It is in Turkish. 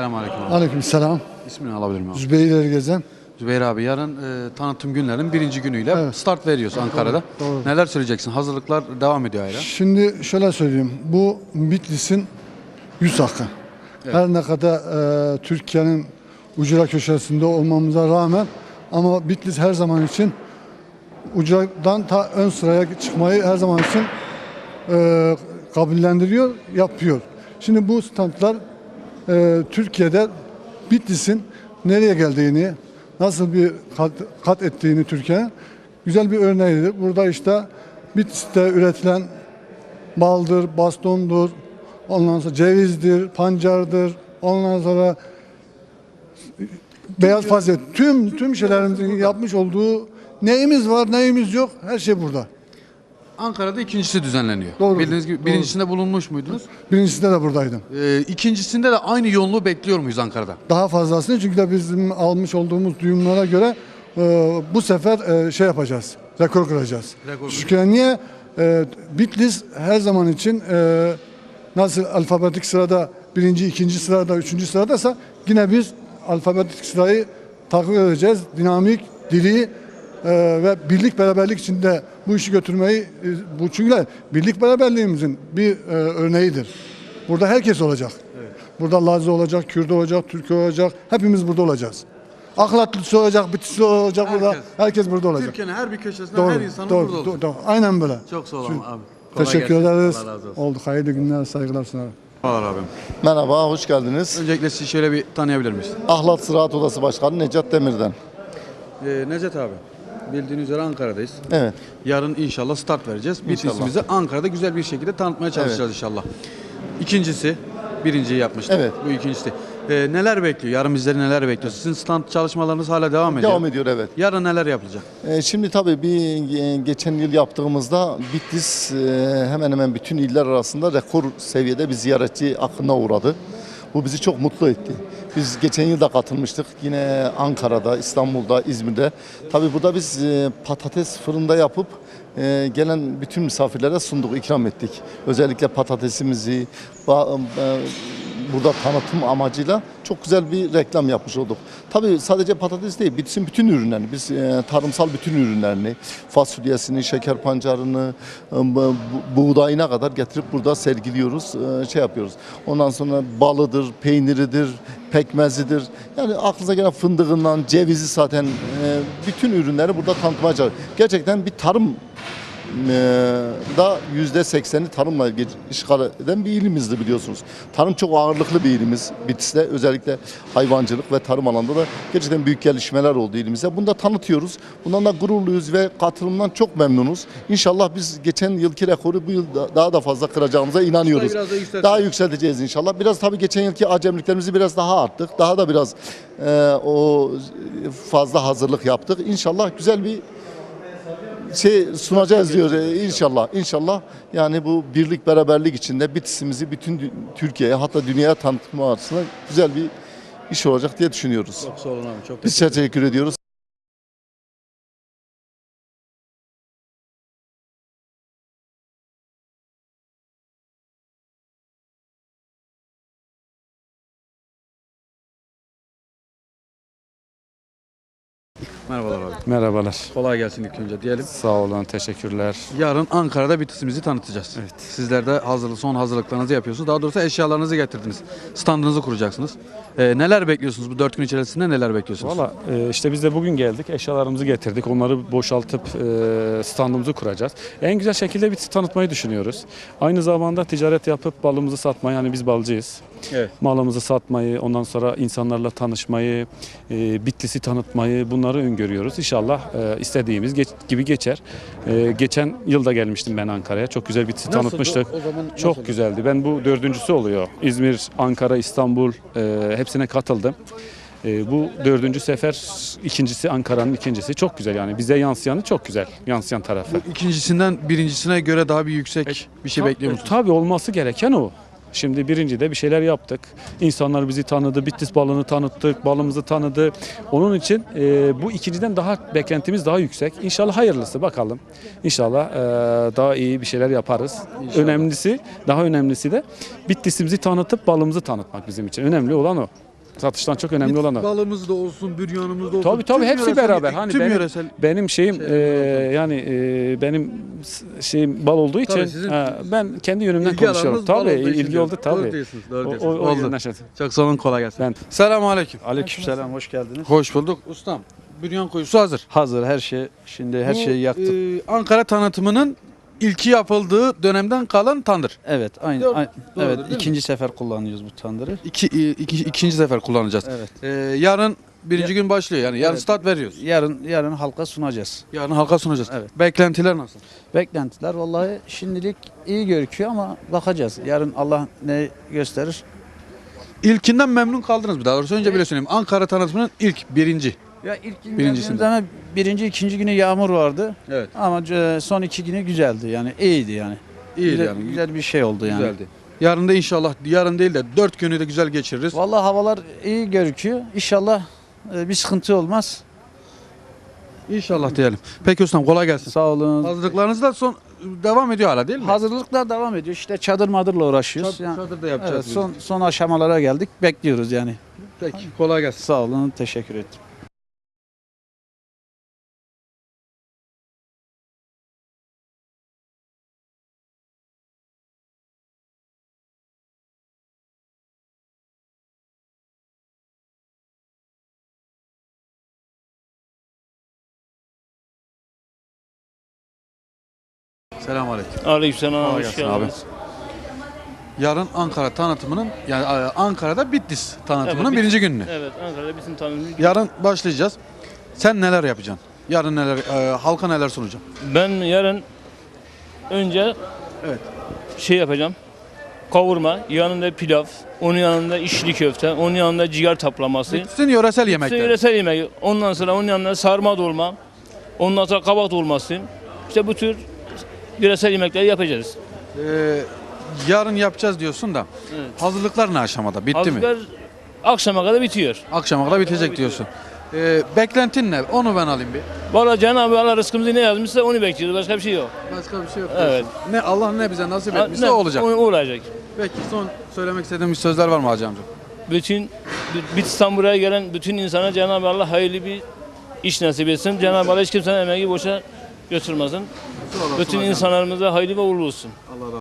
Selamünaleyküm abi. Aleykümselam. İsmini alabilir miyim abi? Zübeyir Ergezen. Zübeyir abi yarın e, tanıtım günlerinin birinci günüyle Evet. start veriyoruz Ankara'da. doğru. Neler söyleyeceksin? Hazırlıklar devam ediyor hala. Şimdi şöyle söyleyeyim. Bu Bitlis'in yüz hakkı. Her ne kadar e, Türkiye'nin ucra köşesinde olmamıza rağmen ama Bitlis her zaman için ucradan ta ön sıraya çıkmayı her zaman için e, kabullendiriyor, yapıyor. Şimdi bu standlar e, Türkiye'de Bitlis'in nereye geldiğini, nasıl bir kat, kat ettiğini Türkiye güzel bir örneğidir. Burada işte Bitlis'te üretilen baldır, bastondur, ondan sonra cevizdir, pancardır, ondan sonra beyaz fasulye, tüm tüm şeylerimizin yapmış olduğu neyimiz var, neyimiz yok, her şey burada. Ankara'da ikincisi düzenleniyor. Doğru, Bildiğiniz gibi doğru. birincisinde bulunmuş muydunuz? Birincisinde de buradaydım. E, ikincisinde de aynı yoğunluğu bekliyor muyuz Ankara'da? Daha fazlasını çünkü de bizim almış olduğumuz duyumlara göre e, bu sefer e, şey yapacağız, rekor kıracağız. Rekor Çünkü niye? E, Bitlis her zaman için e, nasıl alfabetik sırada birinci, ikinci sırada, üçüncü sıradaysa yine biz alfabetik sırayı takip edeceğiz. Dinamik, dili e, ve birlik beraberlik içinde bu işi götürmeyi e, bu çünkü birlik beraberliğimizin bir e, örneğidir. Burada herkes olacak. Burada Lazlı olacak, Kürt olacak, Türk olacak. Hepimiz burada olacağız. Aklatlısı olacak, Bitlisli olacak burada. Herkes. Herkes burada olacak. Türkiye'nin her bir köşesinden Doğru, her insanın doğru, burada doğru, olacak. doğru. Aynen böyle. Çok sağ olun abi. Kolay Teşekkür gelsin. ederiz. Oldu. Hayırlı günler, saygılar sunarım. Merhabalar abim. Merhaba, hoş geldiniz. Öncelikle sizi şöyle bir tanıyabilir miyiz? Ahlat Ziraat Odası Başkanı Necat Demir'den. E, Necdet abi. Bildiğiniz üzere Ankara'dayız. Evet, Yarın inşallah start vereceğiz. Bitlisimizi Ankara'da güzel bir şekilde tanıtmaya çalışacağız inşallah. İkincisi, birinciyi yapmıştık. Evet. Bu ikincisi. Ee, neler bekliyor? Yarın bizleri neler bekliyor? Sizin stand çalışmalarınız hala devam ediyor. devam ediyor evet. Yarın neler yapılacak? Ee, şimdi tabii bir e, geçen yıl yaptığımızda Bitlis e, hemen hemen bütün iller arasında rekor seviyede bir ziyaretçi akına uğradı. Bu bizi çok mutlu etti. Biz geçen yıl da katılmıştık. Yine Ankara'da, İstanbul'da, İzmir'de. Tabii burada biz e, patates fırında yapıp e, gelen bütün misafirlere sunduk, ikram ettik. Özellikle patatesimizi, e, burada tanıtım amacıyla çok güzel bir reklam yapmış olduk. Tabii sadece patates değil, Bitlis'in bütün ürünlerini, biz e, tarımsal bütün ürünlerini, fasulyesini, şeker pancarını, e, bu- buğdayına kadar getirip burada sergiliyoruz, e, şey yapıyoruz. Ondan sonra balıdır, peyniridir, pekmezidir. Yani aklınıza gelen fındığından, cevizi zaten bütün ürünleri burada tanıtmaya çalışıyoruz. Gerçekten bir tarım da yüzde sekseni tarımla işgal eden bir ilimizdi biliyorsunuz. Tarım çok ağırlıklı bir ilimiz Bitlis'te. Özellikle hayvancılık ve tarım alanında da gerçekten büyük gelişmeler oldu ilimize. Bunu da tanıtıyoruz. Bundan da gururluyuz ve katılımdan çok memnunuz. İnşallah biz geçen yılki rekoru bu yıl da- daha da fazla kıracağımıza inanıyoruz. Biraz da yükselteceğiz. Daha yükselteceğiz inşallah. Biraz tabii geçen yılki acemiliklerimizi biraz daha arttık. Daha da biraz e, o fazla hazırlık yaptık. İnşallah güzel bir şey sunacağız diyor e, inşallah. İnşallah yani bu birlik beraberlik içinde Bitlis'imizi bütün Türkiye'ye hatta dünyaya tanıtma açısından güzel bir iş olacak diye düşünüyoruz. Çok sağ olun abi. Çok Biz teşekkür ediyoruz. Merhabalar abi. Merhabalar. Kolay gelsin ilk önce diyelim. Sağ olun, teşekkürler. Yarın Ankara'da Bitlisimizi tanıtacağız. Evet. Sizler de hazırlık, son hazırlıklarınızı yapıyorsunuz. Daha doğrusu eşyalarınızı getirdiniz. Standınızı kuracaksınız. Ee, neler bekliyorsunuz bu dört gün içerisinde neler bekliyorsunuz? Valla e, işte biz de bugün geldik, eşyalarımızı getirdik. Onları boşaltıp e, standımızı kuracağız. En güzel şekilde bir tanıtmayı düşünüyoruz. Aynı zamanda ticaret yapıp balımızı satmayı, hani biz balcıyız. Evet. Malımızı satmayı, ondan sonra insanlarla tanışmayı, e, Bitlis'i tanıtmayı bunları öngörüyoruz. İnşallah e, istediğimiz geç- gibi geçer. E, geçen yılda gelmiştim ben Ankara'ya. Çok güzel Nasıldı? tanıtmıştık. O zaman Çok güzeldi. Ben bu dördüncüsü oluyor. İzmir, Ankara, İstanbul e, hepsine katıldım. E, bu dördüncü sefer ikincisi Ankara'nın ikincisi. Çok güzel yani. Bize yansıyanı çok güzel. Yansıyan tarafı. İkincisinden birincisine göre daha bir yüksek bir şey bekliyor musunuz? Tabii olması gereken o. Şimdi birinci de bir şeyler yaptık. İnsanlar bizi tanıdı, Bitlis balını tanıttık, balımızı tanıdı. Onun için e, bu ikinciden daha beklentimiz daha yüksek. İnşallah hayırlısı bakalım. İnşallah e, daha iyi bir şeyler yaparız. Önemlisi, daha önemlisi de Bitlis'imizi tanıtıp balımızı tanıtmak bizim için. Önemli olan o. Satıştan çok önemli olan o. Balımız da olsun, büryanımız da olsun. Tabii tabii tüm hepsi yöresel- beraber. Hani tüm benim, yöresel benim şeyim Şey, e, yani e, benim şeyim bal olduğu için Tabii sizin ha, ben kendi yönümden ilgi konuşuyorum. Tabii ilgi oldu tabii. Doğru diyorsunuz, doğru O, o, diyorsunuz. o Oldu. Çok sağ olun, kolay gelsin. Ben- Selamun aleyküm. Aleykümselam hoş geldiniz. Hoş bulduk. Ustam, büryan kuyusu hazır. Hazır her şey şimdi her Bu, şeyi yaktık. e, Ankara tanıtımının ilki yapıldığı dönemden kalan tandır. evet aynı, doğru- aynı- doğrudur, evet değil mi? ikinci sefer kullanıyoruz bu tandırı. İki, iki, ikinci sefer kullanacağız. Evet. E, yarın birinci gün başlıyor yani. Yarın Evet. start veriyoruz. Yarın yarın halka sunacağız. Yarın halka sunacağız. Evet. Beklentiler nasıl? Beklentiler vallahi şimdilik iyi gözüküyor ama bakacağız. Yarın Allah ne gösterir? İlkinden memnun kaldınız mı? Daha doğrusu önce bile söyleyeyim. Ankara tanıtımının ilk birinci. Ya ilk gün Birincisinde. geldiğimiz zaman birinci ikinci günü yağmur vardı Evet. ama e, son iki günü güzeldi yani iyiydi yani. İyi güzel, yani. güzel bir şey oldu yani. Güzeldi. Yarın da inşallah yarın değil de dört günü de güzel geçiririz. Vallahi havalar iyi gözüküyor. İnşallah e, bir sıkıntı olmaz. İnşallah diyelim. Peki ustam kolay gelsin. Sağ olun. Hazırlıklarınız da son devam ediyor hala değil mi? Hazırlıklar devam ediyor. İşte çadır madırla uğraşıyoruz. Çad- Yani- çadır da evet, yapacağız. son son aşamalara geldik. Bekliyoruz yani. Peki kolay gelsin. Sağ olun. Teşekkür ederim. Selamünaleyküm. Aleykümselam. Kolay Hoş gelsin geldiniz. Yarın Ankara tanıtımının yani e, Ankara'da Bitlis tanıtımının Evet, birinci gününü. Evet Ankara'da bizim tanıdığımız. Yarın başlayacağız. Sen neler yapacaksın? Yarın neler e, halka neler sunacaksın? Ben yarın önce Evet. şey yapacağım. Kavurma, yanında pilav, onun yanında içli köfte, onun yanında ciğer taplaması. Bitlis'in yöresel yemekler. Yöresel yemeği. Ondan sonra onun yanında sarma dolma. Ondan sonra kabak dolması. İşte bu tür yöresel yemekleri yapacağız. E, yarın yapacağız diyorsun da Evet. hazırlıklar ne aşamada? Bitti mi? Hazırlıklar akşama kadar bitiyor. Akşama kadar bitecek diyorsun. E, beklentin ne? Onu ben alayım bir. Valla Cenab-ı Allah rızkımızı ne yazmışsa onu bekliyoruz. Başka bir şey yok. Başka bir şey yok. Evet. diyorsun. Ne Allah ne bize nasip etmişse Ne- o olacak. O, olacak. Peki son söylemek istediğim bir sözler var mı Hacı amca? bütün Bitlis'ten buraya gelen bütün insana Cenab-ı Allah hayırlı bir iş nasip etsin. Cenab-ı Allah hiç kimsenin emeği boşa götürmesin. Bütün insanlarımıza hayırlı ve uğurlu olsun. Allah razı